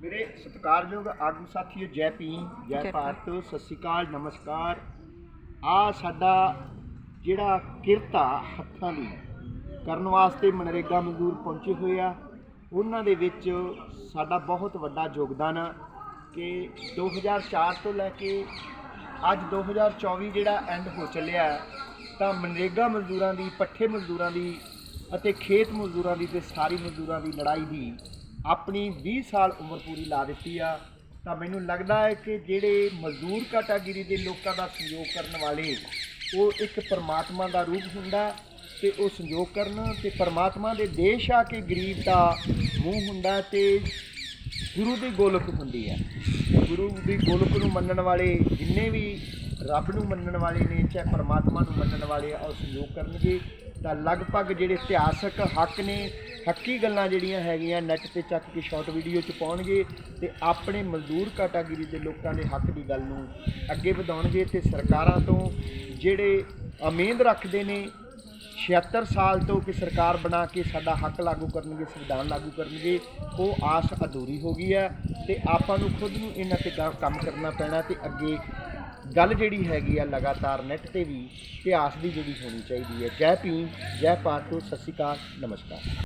ਮੇਰੇ ਸਤਿਕਾਰਯੋਗ ਆਗੂ ਸਾਥੀਓ ਜੈ ਭੀਮ ਜੈ ਭਾਰਤ ਸਤਿ ਸ਼੍ਰੀ ਅਕਾਲ ਨਮਸਕਾਰ। ਆ ਸਾਡਾ ਜਿਹੜਾ ਕਿਰਤਾ ਹੱਥਾਂ ਦੀ ਕਰਨ ਵਾਸਤੇ ਮਨਰੇਗਾ ਮਜ਼ਦੂਰ ਪਹੁੰਚੇ ਹੋਏ ਆ। ਉਹਨਾਂ ਦੇ ਵਿੱਚ ਸਾਡਾ ਬਹੁਤ ਵੱਡਾ ਯੋਗਦਾਨ ਆ ਕਿ 2004 ਤੋਂ ਲੈ ਕੇ ਅੱਜ 2024 ਜਿਹੜਾ ਐਂਡ ਹੋ ਚੱਲਿਆ ਤਾਂ ਮਨਰੇਗਾ ਮਜ਼ਦੂਰਾਂ ਦੀ ਪੱਠੇ ਮਜ਼ਦੂਰਾਂ ਦੀ ਅਤੇ ਖੇਤ ਮਜ਼ਦੂਰਾਂ ਦੀ ਤੇ ਸਾਰੀ ਮਜ਼ਦੂਰਾਂ ਦੀ ਲੜਾਈ ਦੀ ਆਪਣੀ 20 ਸਾਲ ਉਮਰ ਪੂਰੀ ਲਾ ਦਿੱਤੀ ਆ, ਤਾਂ ਮੈਨੂੰ ਲੱਗਦਾ ਹੈ ਕਿ ਜਿਹੜੇ ਮਜ਼ਦੂਰ ਕੈਟਾਗਰੀ ਦੇ ਲੋਕਾਂ ਦਾ ਸਹਿਯੋਗ ਕਰਨ ਵਾਲੇ, ਉਹ ਇੱਕ ਪਰਮਾਤਮਾ ਦਾ ਰੂਪ ਹੁੰਦਾ ਤੇ ਉਹ ਸੰਯੋਗ ਕਰਨ ਤੇ ਪਰਮਾਤਮਾ ਦੇ ਦੇਸ਼ ਆ ਕੇ ਗਰੀਬ ਦਾ ਮੂੰਹ ਹੁੰਦਾ ਤੇ ਗੁਰੂ ਦੀ ਗੋਲਕ ਹੁੰਦੀ ਹੈ। ਗੁਰੂ ਦੀ ਗੋਲਕ ਨੂੰ ਮੰਨਣ ਵਾਲੇ ਜਿੰਨੇ ਵੀ ਰੱਬ ਨੂੰ ਮੰਨਣ ਵਾਲੇ ਨੇ, ਚਾਹੇ ਪਰਮਾਤਮਾ ਨੂੰ ਮੰਨਣ ਵਾਲੇ ਆ, ਉਹ ਸੰਯੋਗ ਕਰਨਗੇ। ਤਾਂ ਲਗਭਗ ਜਿਹੜੇ ਇਤਿਹਾਸਕ ਹੱਕ ਨੇ ਹੱਕੀ ਗੱਲਾਂ ਜਿਹੜੀਆਂ ਹੈਗੀਆਂ ਨੈੱਟ ਤੇ ਚੱਕ ਕੇ ਸ਼ਾਰਟ ਵੀਡੀਓ ਚ ਪਾਉਣਗੇ ਤੇ ਆਪਣੇ ਮਜ਼ਦੂਰ ਕੈਟਾਗਰੀ ਦੇ ਲੋਕਾਂ ਦੇ ਹੱਕ ਦੀ ਗੱਲ ਨੂੰ ਅੱਗੇ ਵਧਾਉਣਗੇ ਤੇ ਸਰਕਾਰਾਂ ਤੋਂ ਜਿਹੜੇ ਉਮੀਦ ਰੱਖਦੇ ਨੇ 76 ਸਾਲ ਤੋਂ ਕਿ ਸਰਕਾਰ ਬਣਾ ਕੇ ਸਾਡਾ ਹੱਕ ਲਾਗੂ ਕਰਨਗੇ, ਸੰਵਿਧਾਨ ਲਾਗੂ ਕਰਨਗੇ, ਉਹ ਆਸ ਅਧੂਰੀ ਹੋ ਗਈ ਹੈ ਤੇ ਆਪਾਂ ਨੂੰ ਖੁਦ ਨੂੰ ਇਹਨਾਂ ਤੇ ਗਾ- ਕੰਮ ਕਰਨਾ ਪੈਣਾ ਤੇ ਅੱਗੇ ਗੱਲ ਜਿਹੜੀ ਹੈਗੀ ਆ ਲਗਾਤਾਰ ਨੈੱਟ ਤੇ ਵੀ ਇਤਿਹਾਸ ਦੀ ਜਿਹੜੀ ਹੋਣੀ ਚਾਹੀਦੀ ਹੈ। ਜੈ ਭੀਮ, ਜੈ ਪਾਠੋ ਸਤਿ ਸ਼੍ਰੀ ਅਕਾਲ, ਨਮਸਕਾਰ।